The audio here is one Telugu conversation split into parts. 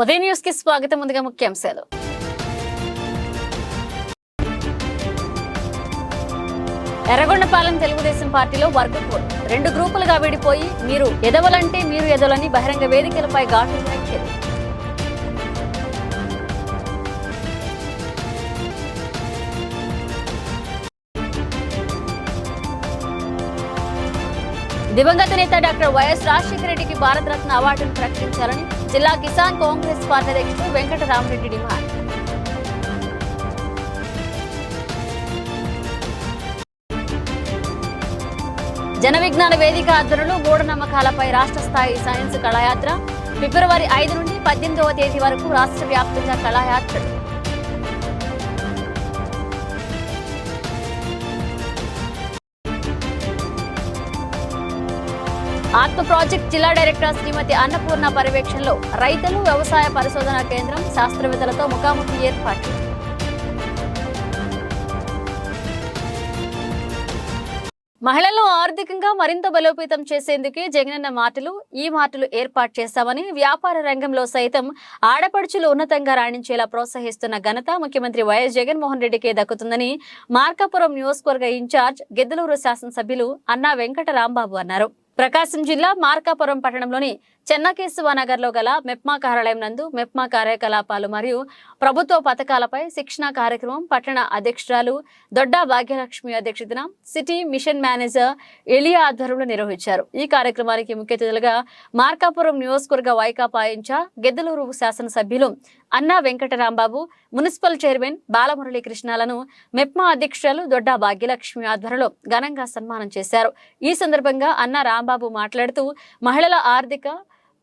ఉదయ న్యూస్కి స్వాగతం ముందుగా ముఖ్యాంశాలు. ఎర్రగొండపాలెం తెలుగుదేశం పార్టీలో వర్గపోరు రెండు గ్రూపులుగా విడిపోయి మీరు ఎదవలంటే మీరు ఎదవలని బహిరంగ వేదికలపై ఘాటు వ్యాఖ్యలు దివంగత నేత డాక్టర్ వైఎస్ రాజశేఖర రెడ్డికి భారతరత్న అవార్డును ప్రకటించాలని జిల్లా కిసాన్ కాంగ్రెస్ పార్టీ అధ్యక్షుడు వెంకటరామరెడ్డి డిమాండ్. జన విజ్ఞాన వేదిక ఆధ్వర్యంలో మూఢనమ్మకాలపై రాష్ట్ర స్థాయి సైన్స్ కళాయాత్ర. ఫిబ్రవరి ఐదు నుండి పద్దెనిమిదవ తేదీ వరకు రాష్ట్ర వ్యాప్తంగా కళాయాత్రలు. ఆత్మ ప్రాజెక్ట్ జిల్లా డైరెక్టర్ శ్రీమతి అన్నపూర్ణ పర్యవేక్షణలో రైతులు వ్యవసాయ పరిశోధన కేంద్రం శాస్త్రవేత్తలతో ముఖాముఖి ఏర్పాటు. మహిళలను ఆర్థికంగా మరింత బలోపేతం చేసేందుకే జగనన్న మాటలు ఈ మాటలు ఏర్పాటు చేశామని వ్యాపార రంగంలో సైతం ఆడపడుచులు ఉన్నతంగా రాణించేలా ప్రోత్సహిస్తున్న ఘనత ముఖ్యమంత్రి వైఎస్ జగన్మోహన్ రెడ్డికే దక్కుతుందని మార్కాపురం నియోజకవర్గ ఇన్ఛార్జ్ గిద్దలూరు శాసనసభ్యులు అన్నా వెంకట రాంబాబు అన్నారు. ప్రకాశం జిల్లా మార్కాపురం పట్టణంలోని చెన్నకేశవ నగర్లో గల మెప్మా కార్యాలయం నందు మెప్మా కార్యకలాపాలు మరియు ప్రభుత్వ పథకాలపై శిక్షణ కార్యక్రమం పట్టణ అధ్యక్షురాలు దొడ్డా భాగ్యలక్ష్మి అధ్యక్షతన సిటీ మిషన్ మేనేజర్ ఎలియా ఆధ్వర్యంలో నిర్వహించారు. ఈ కార్యక్రమానికి ముఖ్య అతిథులుగా మార్కాపురం నియోజకవర్గ వైకాపా ఇన్ఛార్జ్ గెద్దలూరు శాసనసభ్యులు అన్నా వెంకటరాంబాబు మున్సిపల్ చైర్మన్ బాలమురళీ కృష్ణాలను మెప్మా అధ్యక్షురాలు దొడ్డా భాగ్యలక్ష్మి ఆధ్వర్యంలో ఘనంగా సన్మానం చేశారు. ఈ సందర్భంగా అన్నా రాంబాబు మాట్లాడుతూ మహిళల ఆర్థిక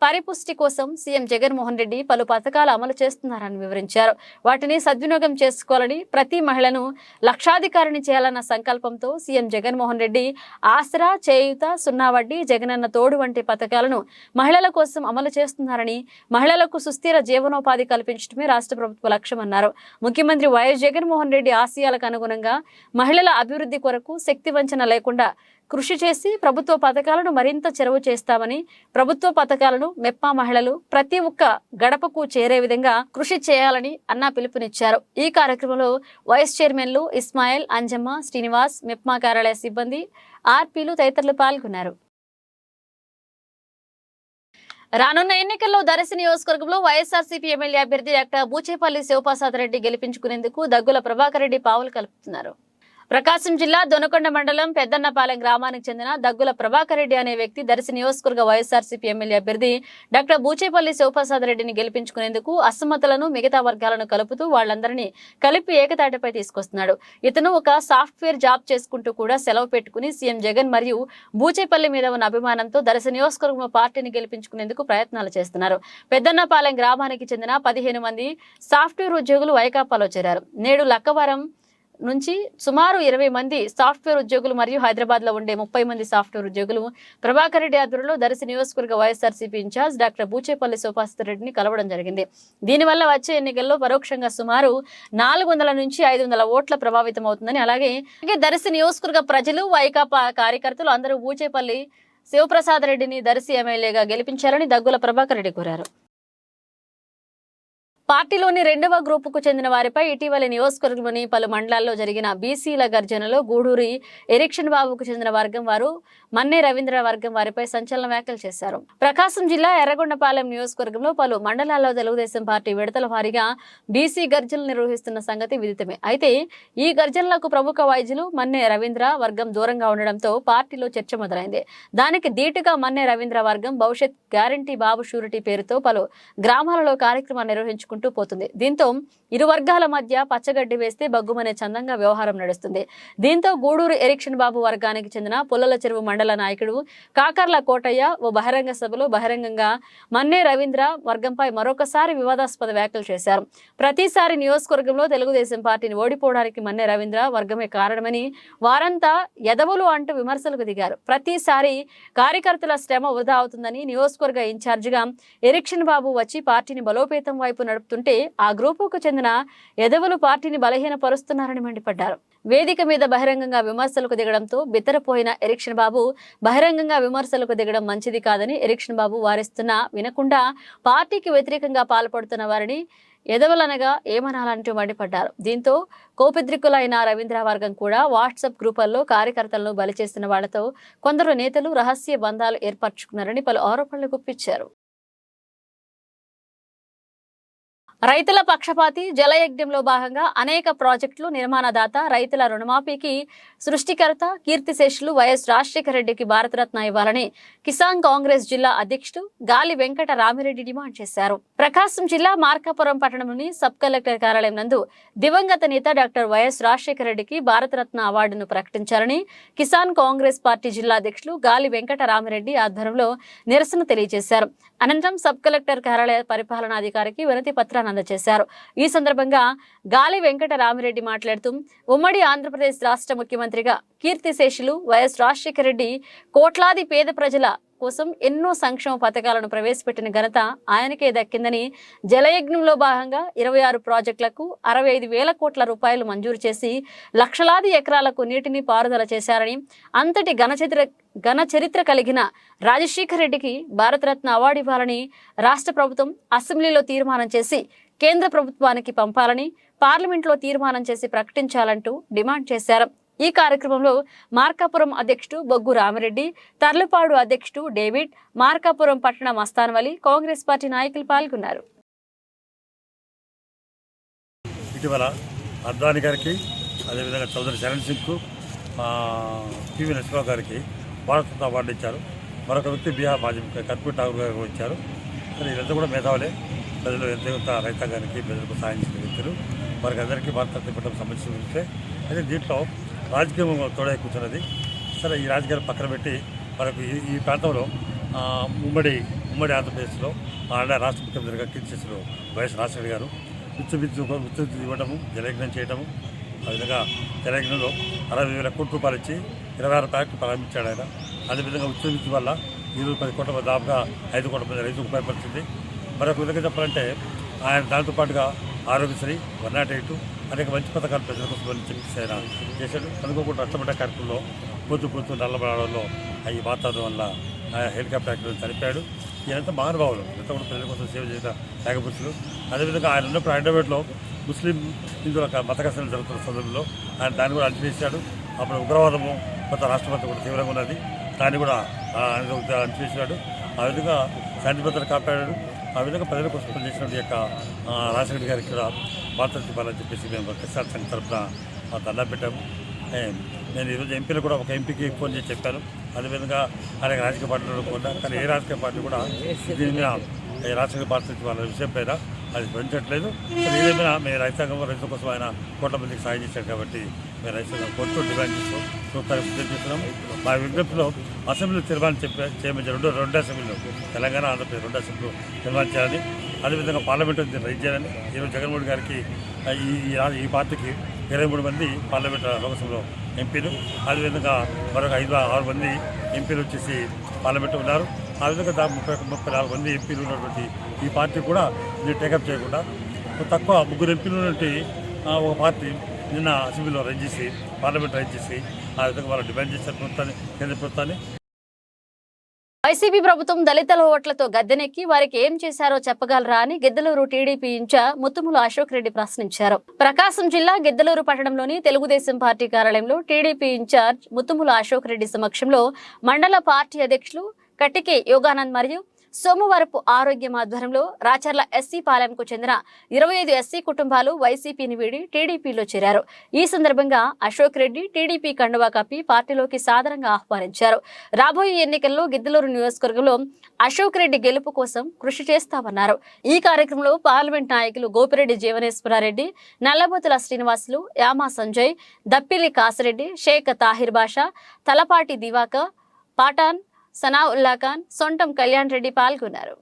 పరిపుష్టి కోసం సీఎం జగన్మోహన్ రెడ్డి పలు పథకాలు అమలు చేస్తున్నారని వివరించారు. వాటిని సద్వినియోగం చేసుకోవాలని ప్రతి మహిళను లక్షాధికారిని చేయాలన్న సంకల్పంతో సీఎం జగన్మోహన్ రెడ్డి ఆసరా చేయుత సున్నా వడ్డీ జగనన్న తోడు వంటి పథకాలను మహిళల కోసం అమలు చేస్తున్నారని మహిళలకు సుస్థిర జీవనోపాధి కల్పించడమే రాష్ట్ర ప్రభుత్వ లక్ష్యమన్నారు ముఖ్యమంత్రి వైఎస్ జగన్మోహన్ రెడ్డి ఆశయాలకు అనుగుణంగా మహిళల అభివృద్ధి కొరకు శక్తి వంచన లేకుండా కృషి చేసి ప్రభుత్వ పథకాలను మరింత చెరువు చేస్తామని ప్రభుత్వ పథకాలను మెప్పా మహిళలు ప్రతి ఒక్క గడపకు చేరే విధంగా కృషి చేయాలని అన్నా పిలుపునిచ్చారు. ఈ కార్యక్రమంలో వైస్ చైర్మన్లు ఇస్మాయిల్ అంజమ్మ శ్రీనివాస్ మెప్మా కార్యాలయ సిబ్బంది ఆర్పీలు తదితరులు పాల్గొన్నారు. రానున్న ఎన్నికల్లో దర్శి నియోజకవర్గంలో వైఎస్ఆర్సీపీ ఎమ్మెల్యే అభ్యర్థి డాక్టర్ బూచేపల్లి శివప్రసాద్ రెడ్డి గెలిపించుకునేందుకు దగ్గుల ప్రభాకర్ రెడ్డి పావులు కలుపుతున్నారు. ప్రకాశం జిల్లా దొనకొండ మండలం పెద్దన్నపాలెం గ్రామానికి చెందిన దగ్గుల ప్రభాకర్ రెడ్డి అనే వ్యక్తి దర్శి నియోజకవర్గ వైఎస్ఆర్సీపీ ఎమ్మెల్యే అభ్యర్థి డాక్టర్ బూచేపల్లి శివప్రసాద్ రెడ్డిని గెలిపించుకునేందుకు అసమ్మతులను మిగతా వర్గాలను కలుపుతూ వాళ్ళందరినీ కలిపి ఏకతాటిపై తీసుకొస్తున్నాడు. ఇతను ఒక సాఫ్ట్వేర్ జాబ్ చేసుకుంటూ కూడా సెలవు పెట్టుకుని సీఎం జగన్ మరియు బూచేపల్లి మీద ఉన్న అభిమానంతో దర్శి నియోజకవర్గంలో పార్టీని గెలిపించుకునేందుకు ప్రయత్నాలు చేస్తున్నారు. పెద్దన్నపాలెం గ్రామానికి చెందిన పదిహేను మంది సాఫ్ట్వేర్ ఉద్యోగులు వైకాపాలో చేరారు. నేడు లక్కవరం నుంచి సుమారు ఇరవై మంది సాఫ్ట్వేర్ ఉద్యోగులు మరియు హైదరాబాద్లో ఉండే ముప్పై మంది సాఫ్ట్వేర్ ఉద్యోగులు ప్రభాకర్ రెడ్డి ఆధ్వర్యంలో దర్శి నియోజకవర్గ వైఎస్ఆర్సీపీ ఇన్ఛార్జ్ డాక్టర్ బూచేపల్లి శోభాస్త రెడ్డిని కలవడం జరిగింది. దీనివల్ల వచ్చే ఎన్నికల్లో పరోక్షంగా సుమారు నాలుగు వందల నుంచి ఐదు వందల ఓట్ల ప్రభావితం అవుతుందని అలాగే అలాగే దర్శి నియోజకవర్గ ప్రజలు వైకాపా కార్యకర్తలు అందరూ బూచేపల్లి శివప్రసాద్ రెడ్డిని దర్శి ఎమ్మెల్యేగా గెలిపించాలని దగ్గుల ప్రభాకర్ రెడ్డి కోరారు. పార్టీలోని రెండవ గ్రూపుకు చెందిన వారిపై ఇటీవల నియోజకవర్గంలోని పలు మండలాల్లో జరిగిన బీసీల గర్జనలో గూడూరి ఎరిక్షన్ బాబుకు చెందిన వర్గం వారు మన్నే రవీంద్ర వర్గం వారిపై సంచలన వ్యాఖ్యలు చేశారు. ప్రకాశం జిల్లా ఎర్రగొండపాలెం నియోజకవర్గంలో పలు మండలాల్లో తెలుగుదేశం పార్టీ విడతల వారీగా బీసీ గర్జనలు నిర్వహిస్తున్న సంగతి విదితమే. అయితే ఈ గర్జనలకు ప్రముఖ వైద్యులు మన్నే రవీంద్ర వర్గం దూరంగా ఉండడంతో పార్టీలో చర్చ మొదలైంది. దానికి ధీటుగా మన్నే రవీంద్ర వర్గం భవిష్యత్ గ్యారంటీ బాబు షూరిటీ పేరుతో పలు గ్రామాలలో కార్యక్రమాలు నిర్వహించుకుంటూ పోతుంది. దీంతో ఇరు వర్గాల మధ్య పచ్చగడ్డి వేస్తే బగ్గుమనే చందంగా వ్యవహారం నడుస్తుంది. దీంతో గూడూరు ఎరిక్షన్ బాబు వర్గానికి చెందిన పుల్లల చెరువు మండల నాయకుడు కాకర్ల కోటయ్య ఓ బహిరంగ సభలో బహిరంగంగా మన్నే రవీంద్ర వర్గంపై మరొకసారి వివాదాస్పద వ్యాఖ్యలు చేశారు. ప్రతిసారి నియోజకవర్గంలో తెలుగుదేశం పార్టీని ఓడిపోవడానికి మన్నే రవీంద్ర వర్గమే కారణమని వారంతా ఎదవులు అంటూ విమర్శలకు దిగారు. ప్రతిసారి కార్యకర్తల శ్రమ వృధా అవుతుందని నియోజకవర్గ ఇన్ఛార్జిగా ఎరిక్షన్ బాబు వచ్చి పార్టీని బలోపేతం వైపు నడుపుతుంటే ఆ గ్రూపుకు చెందిన ఎదవులు పార్టీని బలహీనపరుస్తున్నారని మండిపడ్డారు. వేదిక మీద బహిరంగంగా విమర్శలకు దిగడంతో బిత్తరపోయిన ఎరిక్షన్ బాబు బహిరంగంగా విమర్శలకు దిగడం మంచిది కాదని ఎరిక్షన్ బాబు వారిస్తున్నా వినకుండా పార్టీకి వ్యతిరేకంగా పాల్పడుతున్న వారిని ఎదవలనగా ఏమనాలంటూ మండిపడ్డారు. దీంతో కోపిద్రికులైన రవీంద్ర వర్గం కూడా వాట్సాప్ గ్రూపుల్లో కార్యకర్తలను బలి చేస్తున్న వాళ్ళతో కొందరు నేతలు రహస్య బంధాలు ఏర్పరచుకున్నారని పలు ఆరోపణలు గుప్పించారు. రైతుల పక్షపాతి జలయజ్ఞంలో భాగంగా అనేక ప్రాజెక్టులు నిర్మాణదాత రైతుల రుణమాఫీకి సృష్టికర్త కీర్తిశేషులు వైఎస్ రాజశేఖర రెడ్డికి భారతరత్న ఇవ్వాలని కిసాన్ కాంగ్రెస్ జిల్లా అధ్యక్షుడు గాలి వెంకట రామిరెడ్డి డిమాండ్ చేశారు. ప్రకాశం జిల్లా మార్కాపురం పట్టణంలోని సబ్ కలెక్టర్ కార్యాలయం నందు దివంగత నేత డాక్టర్ వైఎస్ రాజశేఖర రెడ్డికి భారతరత్న అవార్డును ప్రకటించాలని కిసాన్ కాంగ్రెస్ పార్టీ జిల్లా అధ్యక్షులు గాలి వెంకట రామిరెడ్డి ఆధ్వర్యంలో నిరసన తెలియజేశారు. అనంతరం సబ్ కలెక్టర్ కార్యాలయ పరిపాలనాధికారికి వినతి పత్రాన్ని అందజేశారు. ఈ సందర్భంగా గాలి వెంకట రామిరెడ్డి మాట్లాడుతూ ఉమ్మడి ఆంధ్రప్రదేశ్ రాష్ట్ర ముఖ్యమంత్రిగా కీర్తిశేషులు వైఎస్ రాజశేఖర రెడ్డి కోట్లాది పేద ప్రజల కోసం ఎన్నో సంక్షేమ పథకాలను ప్రవేశపెట్టిన ఘనత ఆయనకే దక్కిందని జలయజ్ఞంలో భాగంగా ఇరవై ఆరు ప్రాజెక్టులకు అరవై ఐదు వేల కోట్ల రూపాయలు మంజూరు చేసి లక్షలాది ఎకరాలకు నీటిని పారుదల చేశారని అంతటి ఘనచరిత్ర ఘన చరిత్ర కలిగిన రాజశేఖర్ రెడ్డికి భారతరత్న అవార్డు ఇవ్వాలని రాష్ట్ర ప్రభుత్వం అసెంబ్లీలో తీర్మానం చేసి కేంద్ర ప్రభుత్వానికి పంపాలని పార్లమెంట్లో తీర్మానం చేసి ప్రకటించాలంటూ డిమాండ్ చేశారు. ఈ కార్యక్రమంలో మార్కాపురం అధ్యక్షుడు బొగ్గు రామిరెడ్డి తర్లుపాడు అధ్యక్షుడు డేవిడ్ మార్కాపురం పట్టణ మస్తాన్వలి కాంగ్రెస్ పార్టీ నాయకులు పాల్గొన్నారు. ఇటీవల అద్వాని గారికి అదేవిధంగా చౌదరి చరణ్ సింగ్కు పివి నరసింహరావు గారికి భారత అవార్డు ఇచ్చారు. మరొక వ్యక్తి బీహార్ మాజీ కర్పూర్ ఠాగూర్ గారు ఇచ్చారు. వీళ్ళంతా కూడా మేధావులే. ప్రజలు ఎంత ఎంత రైతాంగానికి ప్రజలకు సాయం చేసిన వ్యక్తులు. వారికి అందరికీ భారత పెట్టడం సంబంధించిన గురించే అయితే దీంట్లో రాజకీయం తోడై కూర్చున్నది. సరే ఈ రాజకీయాలు పక్కన పెట్టి మనకు ఈ ఈ ప్రాంతంలో ఉమ్మడి ఉమ్మడి ఆంధ్రప్రదేశ్లో ఆడ రాష్ట్ర ముఖ్యమంత్రిగా కీర్తిశేషులు వైఎస్ రాజశేఖర్ గారు విచ్చుబిచ్చు విచ్చుబిచ్చు ఇవ్వడము జలయజ్ఞం చేయడము ఆ విధంగా జలయజ్ఞంలో అరవై వేల కోట్ల రూపాయలు ఇచ్చి ఇరవై ఆరు ప్యాకెట్లు ప్రారంభించాడు ఆయన. అదేవిధంగా విచ్చుబిచ్చు వల్ల ఈరోజు పది కోట్ల మంది దాదాపుగా ఐదు కోట్ల మంది రైతులకు ఉపయోగపడుతుంది. మరొక విధంగా చెప్పాలంటే ఆయన దాంతో పాటుగా ఆరోగ్యశ్రీ వన్ నాట్ ఎయిట్ అనేక మంచి పథకాలు ప్రజల కోసం అని ఆయన చేశాడు అనుకోకుండా రచ్చబడ్డ కార్యక్రమంలో పొద్దు పొద్దు నల్లబడడంలో ఈ వాతావరణం వల్ల ఆయన హెలికాప్టర్ యాక్సిడెంట్ చనిపోయాడు ఈయనంతా మహానుభావులు. ఇంత కూడా ప్రజల కోసం సేవ చేసిన త్యాగపురుషులు అదేవిధంగా ఆయన ఉన్నప్పుడు హైదరాబాద్లో ముస్లిం హిందువుల మత ఘర్షణలు జరుగుతున్న సందర్భంలో ఆయన దాన్ని కూడా అణచివేశాడు. అప్పుడు ఉగ్రవాదము కొత్త రాష్ట్రపతి కూడా తీవ్రంగా ఉన్నది. దాన్ని కూడా ఆయన అణచివేశాడు. ఆ విధంగా శాంతి భద్రత కాపాడాడు. ఆ విధంగా ప్రజల కోసం పనిచేసిన యొక్క రాజశేఖర్ గారికి కూడా భారత ఇవ్వాలని చెప్పేసి మేము కిసాన్ సంఘ్ తరఫున మా దండా పెట్టాము. నేను ఈరోజు ఎంపీలు కూడా ఒక ఎంపీకి ఫోన్ చేసి చెప్పాను. అదేవిధంగా అనేక రాజకీయ పార్టీలు కూడా కానీ ఏ రాజకీయ పార్టీ కూడా దీని మీద ఈ రాజకీయ పార్టీ వాళ్ళ విషయం పైన అది పెంచట్లేదు ఏదైనా మేము రైతాంగం రైతుల కోసం ఆయన కోట్ల మందికి సాయం చేశారు కాబట్టి మేము రైతాంగం కోర్టు డిమాండ్ చేస్తాం చూస్తానికి చేస్తున్నాము మా విజ్ఞప్తిలో అసెంబ్లీ తీర్మానం చెప్పే చేయమని రెండు రెండు అసెంబ్లీలో తెలంగాణ ఆంధ్రప్రదేశ్ రెండు అసెంబ్లీలు తీర్మానం చేయాలి అదేవిధంగా పార్లమెంట్ దీన్ని రైజ్ చేయాలని. ఈరోజు జగన్మోహన్ గారికి ఈ ఈ పార్టీకి ఇరవై మూడు మంది పార్లమెంట్ లోకసభలో ఎంపీలు. అదేవిధంగా మరొక ఐదు ఆరు మంది ఎంపీలు వచ్చేసి పార్లమెంట్ ఉన్నారు. ఆ విధంగా దాని ముప్పై ముప్పై నాలుగు మంది ఎంపీలు ఉన్నటువంటి ఈ పార్టీ కూడా దీన్ని టేకప్ చేయకుండా తక్కువ ముగ్గురు ఎంపీలు ఉన్నటువంటి ఒక పార్టీ నిన్న అసెంబ్లీలో రైజ్ చేసి పార్లమెంట్ రైజ్ చేసి ఆ విధంగా వాళ్ళు డిమాండ్ చేశారు ప్రభుత్వాన్ని కేంద్ర ప్రభుత్వాన్ని. వైసీపీ ప్రభుత్వం దళితుల ఓట్లతో గద్దెనెక్కి వారికి ఏం చేశారో చెప్పగలరా అని గిద్దలూరు టీడీపీ ఇన్ఛార్జ్ ముత్తుముల అశోక్ రెడ్డి ప్రశ్నించారు. ప్రకాశం జిల్లా గిద్దలూరు పట్టణంలోని తెలుగుదేశం పార్టీ కార్యాలయంలో టీడీపీ ఇన్ఛార్జ్ ముత్తుముల అశోక్ రెడ్డి సమక్షంలో మండల పార్టీ అధ్యక్షులు కటికే యోగానంద్ మరియు సోమవారపు ఆరోగ్యం ఆధ్వర్యంలో రాచర్ల ఎస్సీ పాలెంకు చెందిన ఇరవై ఐదు ఎస్సీ కుటుంబాలు వైసీపీని వీడి టీడీపీలో చేరారు. ఈ సందర్భంగా అశోక్ రెడ్డి టీడీపీ కండువా కప్పి పార్టీలోకి సాధారణంగా ఆహ్వానించారు. రాబోయే ఎన్నికల్లో గిద్దలూరు నియోజకవర్గంలో అశోక్ రెడ్డి గెలుపు కోసం కృషి చేస్తామన్నారు. ఈ కార్యక్రమంలో పార్లమెంట్ నాయకులు గోపిరెడ్డి జీవనేశ్వరారెడ్డి నల్లబోతుల శ్రీనివాసులు యామా సంజయ్ దప్పిలి కాసిరెడ్డి షేక్ తాహిర్ బాషా తలపాటి దివాకర్ పాటాన్ సనావుల్లా ఖాన్ సొంటం కళ్యాణ్ రెడ్డి పాల్గొన్నారు.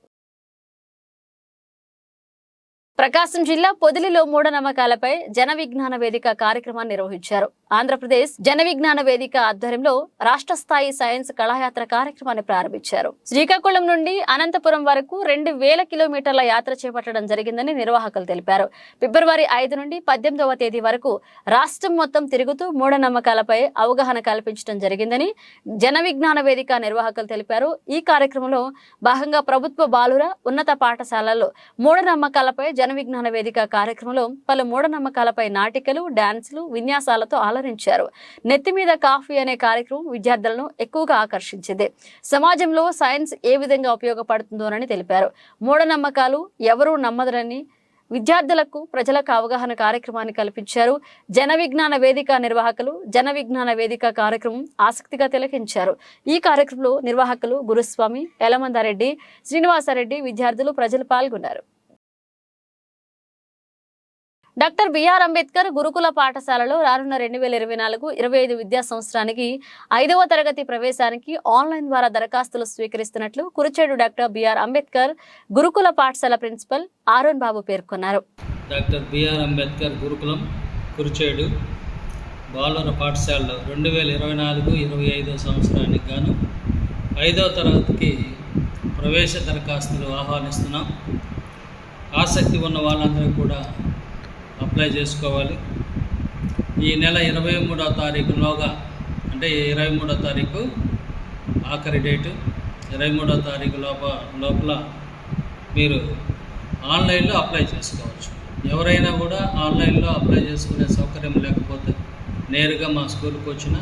ప్రకాశం జిల్లా పొదిలిలో మూఢనమ్మకాలపై జన విజ్ఞాన వేదిక కార్యక్రమాన్ని నిర్వహించారు. ఆంధ్రప్రదేశ్ జన విజ్ఞాన వేదిక ఆధ్వర్యంలో రాష్ట్ర స్థాయి సైన్స్ కళాయాత్ర కార్యక్రమాన్ని ప్రారంభించారు. శ్రీకాకుళం నుండి అనంతపురం వరకు రెండు వేల కిలోమీటర్ల యాత్ర చేపట్టడం జరిగిందని నిర్వాహకులు తెలిపారు. ఫిబ్రవరి ఐదు నుండి పద్దెనిమిదవ తేదీ వరకు రాష్ట్రం మొత్తం తిరుగుతూ మూఢనమ్మకాలపై అవగాహన కల్పించడం జరిగిందని జన విజ్ఞాన వేదిక నిర్వాహకులు తెలిపారు. ఈ కార్యక్రమంలో భాగంగా ప్రభుత్వ బాలుర ఉన్నత పాఠశాలల్లో మూఢనమ్మకాలపై జన విజ్ఞాన వేదిక కార్యక్రమంలో పలు మూఢనమ్మకాలపై నాటికలు డాన్సులు విన్యాసాలతో ఆలరించారు నెత్తి మీద కాఫీ అనే కార్యక్రమం విద్యార్థులను ఎక్కువగా ఆకర్షించింది. సమాజంలో సైన్స్ ఏ విధంగా ఉపయోగపడుతుందోనని తెలిపారు. మూఢనమ్మకాలు ఎవరూ నమ్మదరని విద్యార్థులకు ప్రజలకు అవగాహన కార్యక్రమాన్ని కల్పించారు. జన విజ్ఞాన వేదిక నిర్వాహకులు జన విజ్ఞాన వేదిక కార్యక్రమం ఆసక్తిగా తిలకించారు. ఈ కార్యక్రమంలో నిర్వాహకులు గురుస్వామి యలమందారెడ్డి శ్రీనివాసారెడ్డి విద్యార్థులు ప్రజలు పాల్గొన్నారు. డాక్టర్ బిఆర్ అంబేద్కర్ గురుకుల పాఠశాలలో రానున్న రెండు వేల ఇరవై నాలుగు ఇరవై ఐదు విద్యా సంవత్సరానికి ఐదవ తరగతి ప్రవేశానికి ఆన్లైన్ ద్వారా దరఖాస్తులు స్వీకరిస్తున్నట్లు కురుచేడు డాక్టర్ బిఆర్ అంబేద్కర్ గురుకుల పాఠశాల ప్రిన్సిపల్ ఆరోన్ బాబు పేర్కొన్నారు. డాక్టర్ బిఆర్ అంబేద్కర్ గురుకులం కురుచేడు బాలుర పాఠశాలలో రెండు వేల ఇరవై నాలుగు ఇరవై ఐదో సంవత్సరానికి గాను ఐదవ తరగతికి ప్రవేశ దరఖాస్తులు ఆహ్వానిస్తున్నాం. ఆసక్తి ఉన్న వాళ్ళందరూ కూడా అప్లై చేసుకోవాలి. ఈ నెల ఇరవై మూడో తారీఖులోగా అంటే ఇరవై మూడో తారీఖు ఆఖరి డేటు ఇరవై మూడో తారీఖు లోప లోపల మీరు ఆన్లైన్లో అప్లై చేసుకోవచ్చు. ఎవరైనా కూడా ఆన్లైన్లో అప్లై చేసుకునే సౌకర్యం లేకపోతే నేరుగా మా స్కూల్కి వచ్చినా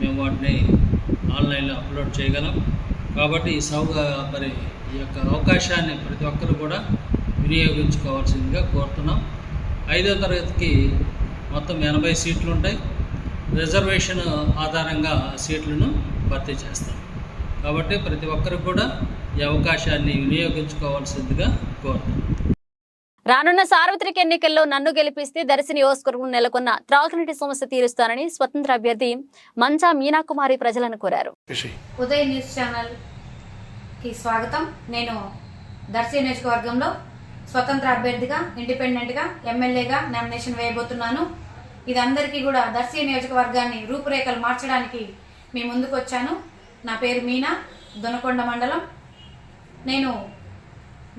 మేము వాటిని ఆన్లైన్లో అప్లోడ్ చేయగలం. కాబట్టి ఈ సౌక మరి ఈ యొక్క అవకాశాన్ని ప్రతి ఒక్కరు కూడా వినియోగించుకోవాల్సిందిగా కోరుతున్నాం. ఐదో తరగతికి మొత్తం ఎనభై సీట్లు ఉంటాయి. రిజర్వేషన్ ఆధారంగా సీట్లను భర్తీ చేస్తాం కాబట్టి ప్రతి ఒక్కరు కూడా ఈ అవకాశాన్ని వినియోగించుకోవాల్సిందిగా కోరుతున్నాం. రానున్న సార్వత్రిక ఎన్నికల్లో నన్ను గెలిపిస్తే దర్శి నియోజకవర్గం నెలకొన్న త్రాగునీటి సమస్య తీరుస్తానని స్వతంత్ర అభ్యర్థి మంచా మీనాకుమారి ప్రజలను కోరారు. ఉదయ్ న్యూస్ ఛానల్కి స్వాగతం. నేను దర్శి నియోజకవర్గంలో స్వతంత్ర అభ్యర్థిగా ఇండిపెండెంట్గా ఎమ్మెల్యేగా నామినేషన్ వేయబోతున్నాను. ఇది అందరికీ కూడా దర్శి నియోజకవర్గాన్ని రూపురేఖలు మార్చడానికి మీ ముందుకు వచ్చాను నా పేరు మీనా దొనకొండ మండలం. నేను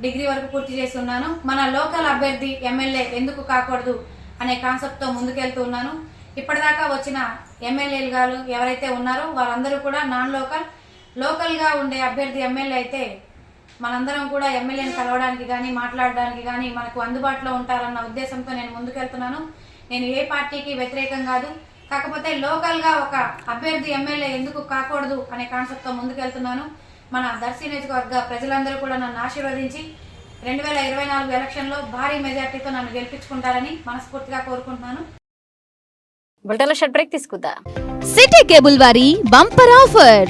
డిగ్రీ వరకు పూర్తి చేసి ఉన్నాను మన లోకల్ అభ్యర్థి ఎమ్మెల్యే ఎందుకు కాకూడదు అనే కాన్సెప్ట్తో ముందుకెళ్తూ ఉన్నాను. ఇప్పటిదాకా వచ్చిన ఎమ్మెల్యేలు గారు ఎవరైతే ఉన్నారో వాళ్ళందరూ కూడా నాన్ లోకల్ లోకల్గా ఉండే అభ్యర్థి ఎమ్మెల్యే అయితే మనందరం కూడా ఎమ్మెల్యేని కలవడానికి కానీ మాట్లాడడానికి కానీ మనకు అందుబాటులో ఉంటారన్న ఉద్దేశంతో నేను ముందుకెళ్తున్నాను. నేను ఏ పార్టీకి వ్యతిరేకం కాదు. కాకపోతే లోకల్గా ఒక అభ్యర్థి ఎమ్మెల్యే ఎందుకు కాకూడదు అనే కాన్సెప్ట్తో ముందుకెళ్తున్నాను. మన దర్శి నియోజకవర్గ ప్రజలందరూ కూడా నన్ను ఆశీర్వదించి రెండు వేల ఇరవై నాలుగు ఎలక్షన్లో భారీ మెజార్టీతో నన్ను గెలిపించుకుంటారని మనస్ఫూర్తిగా కోరుకుంటున్నాను. బుల్టెన్లో షర్ట్ బ్రేక్ తీసుకుందాం? సిటీ కేబుల్ వారి bumper offer.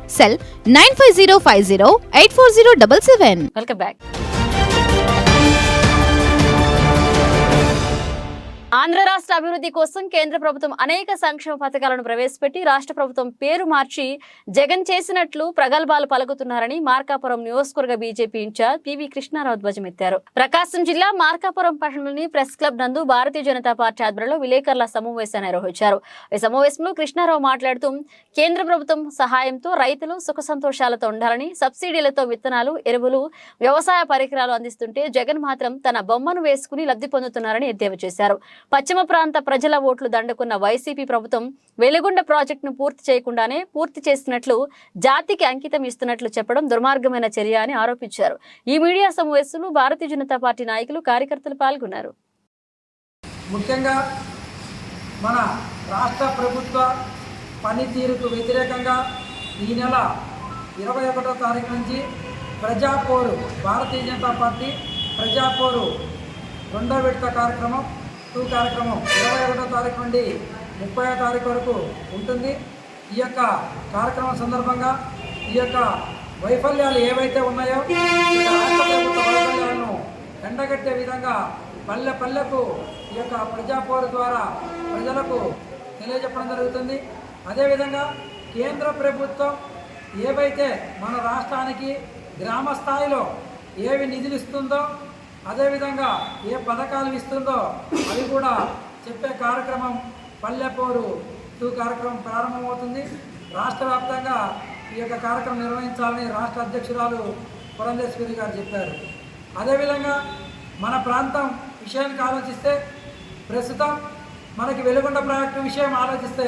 Cell 95050 84077. Welcome back. Andhra రాష్ట్ర అభివృద్ధి కోసం కేంద్ర ప్రభుత్వం అనేక సంక్షేమ పథకాలను ప్రవేశపెట్టి రాష్ట్ర ప్రభుత్వం పేరు మార్చి జగన్ చేసినట్లు ప్రగల్భాలు పలుకుతున్నారని మార్కాపురం నియోజకవర్గ బీజేపీ ఇన్ఛార్జ్ పివి కృష్ణారావు ధ్వజమెత్తారు ప్రకాశం జిల్లా మార్కాపురం పట్టణంలోని ప్రెస్ క్లబ్ నందు భారతీయ జనతా పార్టీ ఆధ్వర్యంలో విలేకరుల సమావేశాన్ని నిర్వహించారు. ఈ సమావేశంలో కృష్ణారావు మాట్లాడుతూ కేంద్ర ప్రభుత్వం సహాయంతో రైతులు సుఖ సంతోషాలతో ఉండాలని సబ్సిడీలతో విత్తనాలు ఎరువులు వ్యవసాయ పరికరాలు అందిస్తుంటే జగన్ మాత్రం తన బొమ్మను వేసుకుని లబ్ధి పొందుతున్నారని ఎద్దేవా చేశారు. పశ్చిమ ప్రాంత ప్రజల ఓట్లు దండుకున్న వైసీపీ ప్రభుత్వం వెలుగొండ ప్రాజెక్టును పూర్తి చేయకుండానే పూర్తి చేసినట్లు జాతికి అంకితం ఇస్తున్నట్లు చెప్పడం దుర్మార్గమైన చర్య అని ఆరోపించారు. ఈ మీడియా సమావేశంలో భారతీయ జనతా పార్టీ నాయకులు కార్యకర్తలు పాల్గొన్నారు. ముఖ్యంగా మన రాష్ట్ర ప్రభుత్వ పనితీరుకు వ్యతిరేకంగా ఈ నెల ఇరవై ఒకటో తారీఖు నుంచి ప్రజాపోరు భారతీయ జనతా పార్టీ ప్రజాపోరు రెండో విడత కార్యక్రమం టూ కార్యక్రమం ఇరవై ఒకటో తారీఖు నుండి ముప్పై తారీఖు వరకు ఉంటుంది. ఈ యొక్క కార్యక్రమం సందర్భంగా ఈ యొక్క వైఫల్యాలు ఏవైతే ఉన్నాయో రాష్ట్ర ప్రభుత్వ వైఫల్యాలను ఎండగట్టే విధంగా పల్లె పల్లెకు ఈ యొక్క ప్రజాపోరు ద్వారా ప్రజలకు తెలియజెప్పడం జరుగుతుంది. అదేవిధంగా కేంద్ర ప్రభుత్వం ఏవైతే మన రాష్ట్రానికి గ్రామ స్థాయిలో ఏవి నిధులు ఇస్తుందో అదేవిధంగా ఏ పథకాలు ఇస్తుందో అవి కూడా చెప్పే కార్యక్రమం పల్లెపోరు టూ కార్యక్రమం ప్రారంభమవుతుంది. రాష్ట్ర వ్యాప్తంగా ఈ యొక్క కార్యక్రమం నిర్వహించాలని రాష్ట్ర అధ్యక్షురాలు పురంధేశ్వరి గారు చెప్పారు. అదేవిధంగా మన ప్రాంతం విషయానికి ఆలోచిస్తే ప్రస్తుతం మనకి వెలుగొండ ప్రాజెక్టు విషయం ఆలోచిస్తే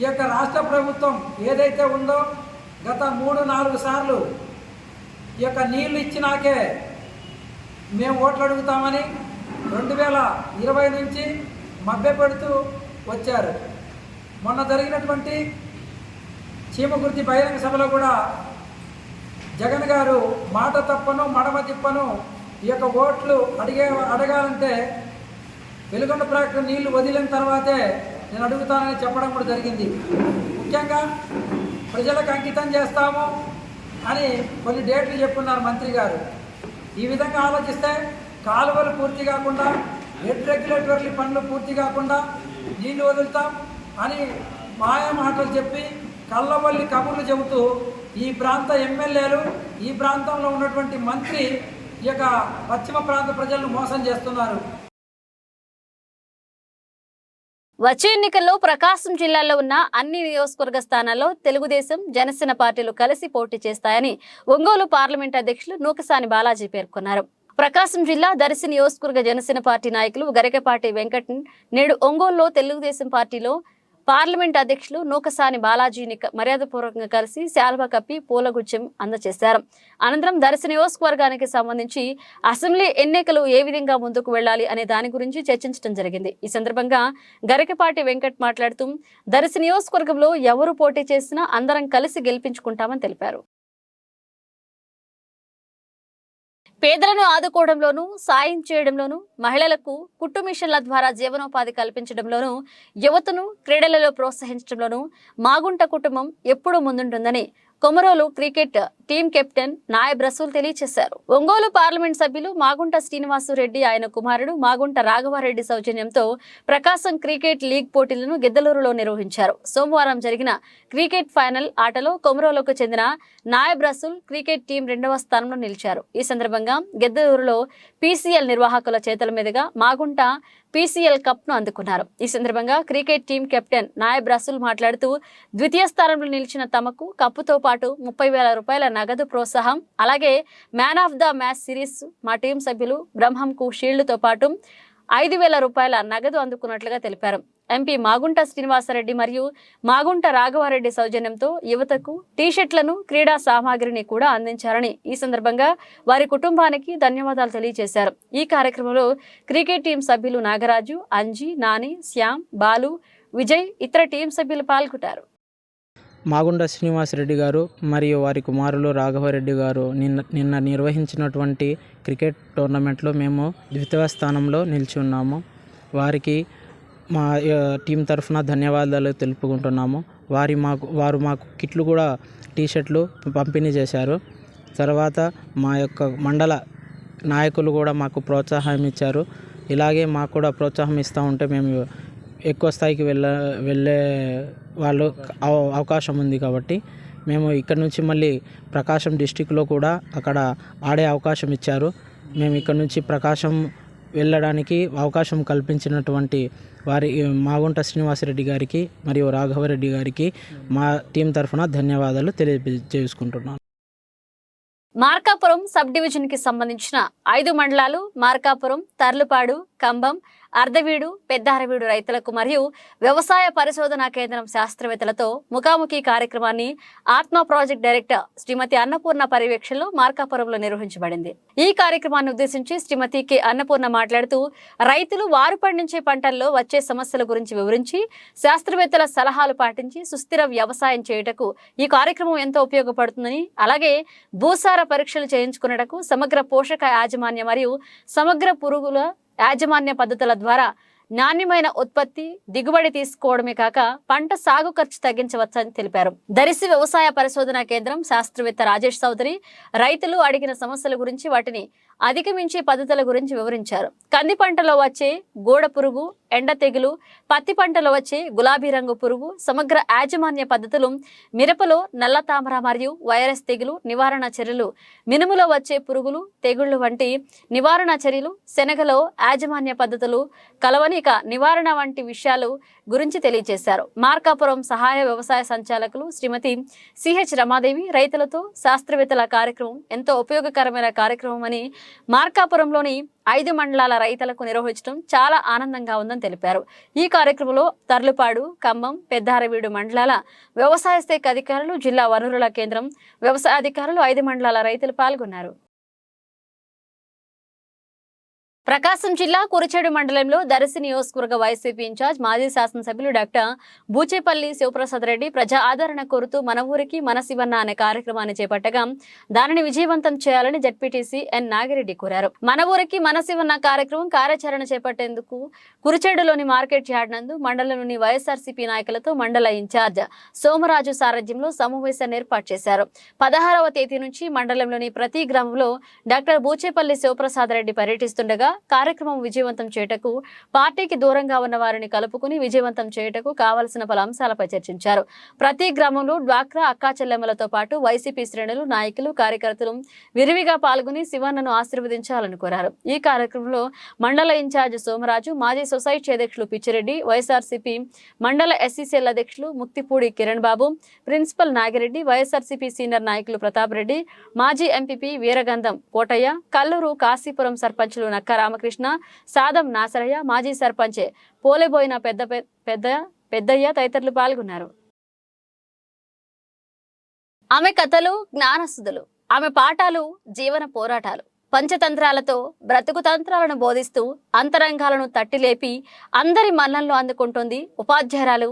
ఈ యొక్క రాష్ట్ర ప్రభుత్వం ఏదైతే ఉందో గత మూడు నాలుగు సార్లు ఈ యొక్క నీళ్ళు ఇచ్చినాకే మేము ఓట్లు అడుగుతామని రెండు వేల ఇరవై నుంచి మభ్యపెడుతూ వచ్చారు. మొన్న జరిగినటువంటి చీమకుర్తి బహిరంగ సభలో కూడా జగన్ గారు మాట తప్పను మడమ తిప్పను ఈ యొక్క ఓట్లు అడిగే అడగాలంటే వెలుగొండ ప్రాజెక్టు నీళ్ళు వదిలిన తర్వాతే నేను అడుగుతానని చెప్పడం కూడా జరిగింది. ముఖ్యంగా ప్రజలకు అంకితం చేస్తాము అని కొన్ని డేట్లు చెప్పున్నారు మంత్రి గారు. ఈ విధంగా ఆలోచిస్తే కాలువలు పూర్తి కాకుండా హెడ్ రెగ్యులేటరీ పనులు పూర్తి కాకుండా నీళ్ళు వదులుతాం అని మాయ మాటలు చెప్పి కళ్ళవల్లి కబుర్లు చెబుతూ ఈ ప్రాంత ఎమ్మెల్యేలు ఈ ప్రాంతంలో ఉన్నటువంటి మంత్రి ఈ యొక్క పశ్చిమ ప్రాంత ప్రజలను మోసం చేస్తున్నారు. వచ్చే ఎన్నికల్లో ప్రకాశం జిల్లాలో ఉన్న అన్ని నియోజకవర్గ స్థానాల్లో తెలుగుదేశం జనసేన పార్టీలు కలిసి పోటీ చేస్తాయని ఒంగోలు పార్లమెంట్ అధ్యక్షులు నూకసాని బాలాజీ పేర్కొన్నారు. ప్రకాశం జిల్లా దర్శి నియోజకవర్గ జనసేన పార్టీ నాయకులు గరికపాటి వెంకట్ నేడు ఒంగోలులో తెలుగుదేశం పార్టీలో పార్లమెంట్ అధ్యక్షులు నూకసాని బాలాజీని మర్యాదపూర్వకంగా కలిసి శాల్వా కప్పి పూలగుచ్చం అందజేశారు. అనంతరం దర్శి నియోజకవర్గానికి సంబంధించి అసెంబ్లీ ఎన్నికలు ఏ విధంగా ముందుకు వెళ్ళాలి అనే దాని గురించి చర్చించడం జరిగింది. ఈ సందర్భంగా గరికపాటి వెంకట్ మాట్లాడుతూ దర్శి నియోజకవర్గంలో ఎవరు పోటీ చేసినా అందరం కలిసి గెలిపించుకుంటామని తెలిపారు. పేదలను ఆదుకోవడంలోనూ సాయం చేయడంలోనూ మహిళలకు కుట్టు మిషన్ల ద్వారా జీవనోపాధి కల్పించడంలోనూ యువతను క్రీడలలో ప్రోత్సహించడంలోనూ మాగుంట కుటుంబం ఎప్పుడూ ముందుంటుందని Komarolu cricket team captain Nayab Rasool తెలియజేశారు. ఒంగోలు పార్లమెంట్ సభ్యులు మాగుంట శ్రీనివాసురెడ్డి ఆయన కుమారుడు మాగుంట రాఘవారెడ్డి సౌజన్యంతో ప్రకాశం క్రికెట్ లీగ్ పోటీలను గిద్దలూరులో నిర్వహించారు. సోమవారం జరిగిన క్రికెట్ ఫైనల్ ఆటలో కొమరోలకు చెందిన నాయబ్ రసూల్ క్రికెట్ టీం రెండవ స్థానంలో నిలిచారు. ఈ సందర్భంగా గెద్దలూరులో పీసీఎల్ నిర్వాహకుల చేతుల మీదుగా మాగుంట పీసీఎల్ కప్ను అందుకున్నారు. ఈ సందర్భంగా cricket team captain Nayab Rasool మాట్లాడుతూ ద్వితీయ స్థానంలో నిలిచిన తమకు కప్పుతో పాటు ముప్పై వేల రూపాయల నగదు ప్రోత్సాహం అలాగే man of the match series మా టీం సభ్యులు బ్రహ్మంకు షీల్డ్తో పాటు ఐదు వేల రూపాయల నగదు అందుకున్నట్లుగా తెలిపారు. ఎంపీ మాగుంట శ్రీనివాసరెడ్డి మరియు మాగుంట రాఘవారెడ్డి సౌజన్యంతో యువతకు టీషర్ట్లను క్రీడా సామాగ్రిని కూడా అందించారని ఈ సందర్భంగా వారి కుటుంబానికి ధన్యవాదాలు తెలియజేశారు. ఈ కార్యక్రమంలో క్రికెట్ టీం సభ్యులు నాగరాజు అంజీ నాని శ్యామ్ బాలు విజయ్ ఇతర టీం సభ్యులు పాల్గొంటారు. మాగుండ శ్రీనివాసరెడ్డి గారు మరియు వారి కుమారులు రాఘవరెడ్డి గారు నిన్న నిన్న నిర్వహించినటువంటి క్రికెట్ టోర్నమెంట్లో మేము ద్వితీయ స్థానంలో నిలిచి ఉన్నాము. వారికి మా టీం తరఫున ధన్యవాదాలు తెలుపుకుంటున్నాము. వారి మాకు వారు మాకు కిట్లు కూడా టీషర్ట్లు పంపిణీ చేశారు. తర్వాత మా యొక్క మండల నాయకులు కూడా మాకు ప్రోత్సాహం ఇచ్చారు. ఇలాగే మాకు కూడా ప్రోత్సాహం ఇస్తూ ఉంటే మేము ఎక్కువ స్థాయికి వెళ్ళ వెళ్ళే వాళ్ళు అవ- అవకాశం ఉంది కాబట్టి మేము ఇక్కడ నుంచి మళ్ళీ ప్రకాశం డిస్టిక్లో కూడా అక్కడ ఆడే అవకాశం ఇచ్చారు. మేము ఇక్కడ నుంచి ప్రకాశం వెళ్ళడానికి అవకాశం కల్పించినటువంటి వారి మాగుంట శ్రీనివాసరెడ్డి గారికి మరియు రాఘవరెడ్డి గారికి మా టీం తరఫున ధన్యవాదాలు తెలియజేసుకుంటున్నాను మార్కాపురం సబ్ డివిజన్కి సంబంధించిన ఐదు మండలాలు మార్కాపురం తర్లుపాడు కంబం అర్ధవీడు పెద్దారవీడు రైతులకు మరియు వ్యవసాయ పరిశోధనా కేంద్రం శాస్త్రవేత్తలతో ముఖాముఖి కార్యక్రమాన్ని ఆత్మ ప్రాజెక్ట్ డైరెక్టర్ శ్రీమతి అన్నపూర్ణ పర్యవేక్షణలో మార్కాపురంలో నిర్వహించబడింది. ఈ కార్యక్రమాన్ని ఉద్దేశించి శ్రీమతి కె. అన్నపూర్ణ మాట్లాడుతూ రైతులు వారు పండించే పంటల్లో వచ్చే సమస్యల గురించి వివరించి శాస్త్రవేత్తల సలహాలు పాటించి సుస్థిర వ్యవసాయం చేయుటకు ఈ కార్యక్రమం ఎంతో ఉపయోగపడుతుందని అలాగే భూసార పరీక్షలు చేయించుకున్నటకు సమగ్ర పోషక యాజమాన్య మరియు సమగ్ర పురుగుల యాజమాన్య పద్ధతుల ద్వారా నాణ్యమైన ఉత్పత్తి దిగుబడి తీసుకోవడమే కాక పంట సాగు ఖర్చు తగ్గించవచ్చని తెలిపారు. దరిసి వ్యవసాయ పరిశోధన కేంద్రం శాస్త్రవేత్త రాజేష్ చౌదరి రైతులు అడిగిన సమస్యల గురించి వాటిని అధిగమించే పద్ధతుల గురించి వివరించారు. కంది పంటలో వచ్చే గోడ పురుగు ఎండ తెగులు పత్తి పంటలో వచ్చే గులాబీ రంగు పురుగు సమగ్ర యాజమాన్య పద్ధతులు మిరపలో నల్ల తామర మరియు వైరస్ తెగులు నివారణ చర్యలు మినుములో వచ్చే పురుగులు తెగుళ్ళు వంటి నివారణ చర్యలు శనగలో యాజమాన్య పద్ధతులు కలవనిక నివారణ వంటి విషయాలు గురించి తెలియజేశారు. మార్కాపురం సహాయ వ్యవసాయ సంచాలకులు శ్రీమతి సిహెచ్ రమాదేవి రైతులతో శాస్త్రవేత్తల కార్యక్రమం ఎంతో ఉపయోగకరమైన కార్యక్రమం అని మార్కాపురంలోని ఐదు మండలాల రైతులకు నిర్వహించడం చాలా ఆనందంగా ఉందని తెలిపారు. ఈ కార్యక్రమంలో తర్లుపాడు ఖమ్మం పెద్దారవీడు మండలాల వ్యవసాయ శాఖ అధికారులు జిల్లా వనరుల కేంద్రం వ్యవసాయ అధికారులు ఐదు మండలాల రైతులు పాల్గొన్నారు. ప్రకాశం జిల్లా కురచేడు మండలంలో దర్శి నియోజకవర్గ వైసీపీ ఇన్ఛార్జ్ మాజీ శాసనసభ్యులు డాక్టర్ బూచేపల్లి శివప్రసాద్ రెడ్డి ప్రజా ఆదరణ కోరుతూ మన ఊరికి మన శివన్న అనే కార్యక్రమాన్ని చేపట్టగా దానిని విజయవంతం చేయాలని జడ్పీటీసీ ఎన్ నాగిరెడ్డి కోరారు. మన ఊరికి మన శివన్న కార్యక్రమం కార్యాచరణ చేపట్టేందుకు కురచేడులోని మార్కెట్ యార్డ్ నందు మండలంలోని వైఎస్ఆర్సీపీ నాయకులతో మండల ఇన్ఛార్జ్ సోమరాజు సారథ్యంలో సమావేశాన్ని ఏర్పాటు చేశారు. పదహారవ తేదీ నుంచి మండలంలోని ప్రతి గ్రామంలో డాక్టర్ బూచేపల్లి శివప్రసాద్ రెడ్డి పర్యటిస్తుండగా కార్యక్రమం విజయవంతం చేయటకు పార్టీకి దూరంగా ఉన్న వారిని కలుపుకుని విజయవంతం చేయటకు కావలసిన పలు అంశాలపై చర్చించారు. ప్రతి గ్రామంలో డ్వాక్రా అక్కా చెల్లెమ్మలతో పాటు వైసీపీ శ్రేణులు నాయకులు కార్యకర్తలు విరివిగా పాల్గొని శివన్నను ఆశీర్వదించాలని కోరారు. ఈ కార్యక్రమంలో మండల ఇన్ఛార్జ్ సోమరాజు మాజీ సొసైటీ అధ్యక్షులు పిచ్చిరెడ్డి వైఎస్ఆర్సీపీ మండల ఎస్సీసీఎల్ అధ్యక్షులు Muktipudi Kiran Babu principal Nagireddy YSRCP senior నాయకులు ప్రతాప్ రెడ్డి మాజీ ఎంపీపీ వీరగంధం కోటయ్య కల్లూరు కాశీపురం సర్పంచులు నక్కరా రామకృష్ణ సాదం నాసరయ్య మాజీ సర్పంచ్ పోలేబోయిన పెద్ద పెద్ద పెద్దయ్య తదితరులు పాల్గొన్నారు. ఆమె కథలు జ్ఞానసుధులు ఆమె పాఠాలు జీవన పోరాటాలు. పంచతంత్రాలతో బ్రతుకు తంత్రాలను బోధిస్తూ అంతరంగాలను తట్టిలేపి అందరి మన్నలను అందుకుంటుంది ఉపాధ్యాయురాలు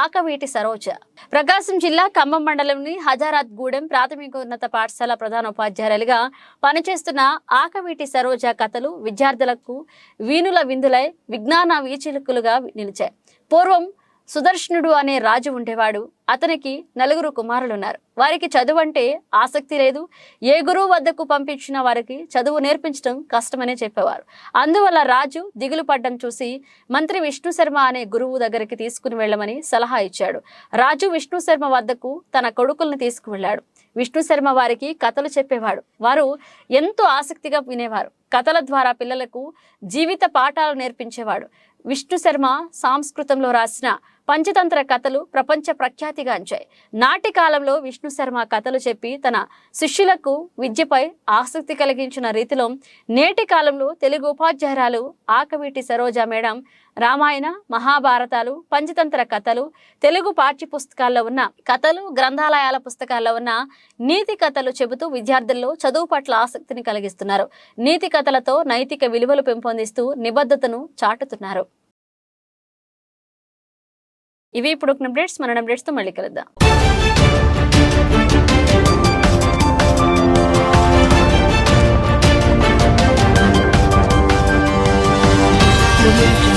ఆకవీటి సరోజ. ప్రకాశం జిల్లా ఖమ్మం మండలంని హజారాత్ గూడెం ప్రాథమికోన్నత పాఠశాల ప్రధాన ఉపాధ్యాయులుగా పనిచేస్తున్న ఆకవీటి సరోజ కథలు విద్యార్థులకు వీణుల విందులై విజ్ఞాన వీచిలుకులుగా నిలిచాయి. పూర్వం సుదర్శనుడు అనే రాజు ఉండేవాడు. అతనికి నలుగురు కుమారులున్నారు. వారికి చదువు అంటే ఆసక్తి లేదు. ఏ గురువు వద్దకు పంపించిన వారికి చదువు నేర్పించడం కష్టమనే చెప్పేవారు. అందువల్ల రాజు దిగులు పడ్డం చూసి మంత్రి విష్ణు శర్మ అనే గురువు దగ్గరికి తీసుకుని వెళ్ళమని సలహా ఇచ్చాడు. రాజు విష్ణు శర్మ వద్దకు తన కొడుకుల్ని తీసుకువెళ్ళాడు. విష్ణు శర్మ వారికి కథలు చెప్పేవాడు. వారు ఎంతో ఆసక్తిగా వినేవారు. కథల ద్వారా పిల్లలకు జీవిత పాఠాలు నేర్పించేవాడు. విష్ణు శర్మ సంస్కృతంలో రాసిన పంచతంత్ర కథలు ప్రపంచ ప్రఖ్యాతిగాంచాయి నాటి కాలంలో విష్ణు శర్మ కథలు చెప్పి తన శిష్యులకు విద్యపై ఆసక్తి కలిగించిన రీతిలో నేటి కాలంలో తెలుగు ఉపాధ్యాయురాలు ఆకవీటి సరోజ మేడం రామాయణ మహాభారతాలు పంచతంత్ర కథలు తెలుగు పాఠ్య పుస్తకాల్లో ఉన్న కథలు గ్రంథాలయాల పుస్తకాల్లో ఉన్న నీతి కథలు చెబుతూ విద్యార్థుల్లో చదువు పట్ల ఆసక్తిని కలిగిస్తున్నారు. నీతి కథలతో నైతిక విలువలు పెంపొందిస్తూ నిబద్ధతను చాటుతున్నారు. ఇవి ఇప్పుడు ఒక అప్డేట్స్ మన అప్డేట్స్తో మళ్ళీ కలుద్దాం Revolution.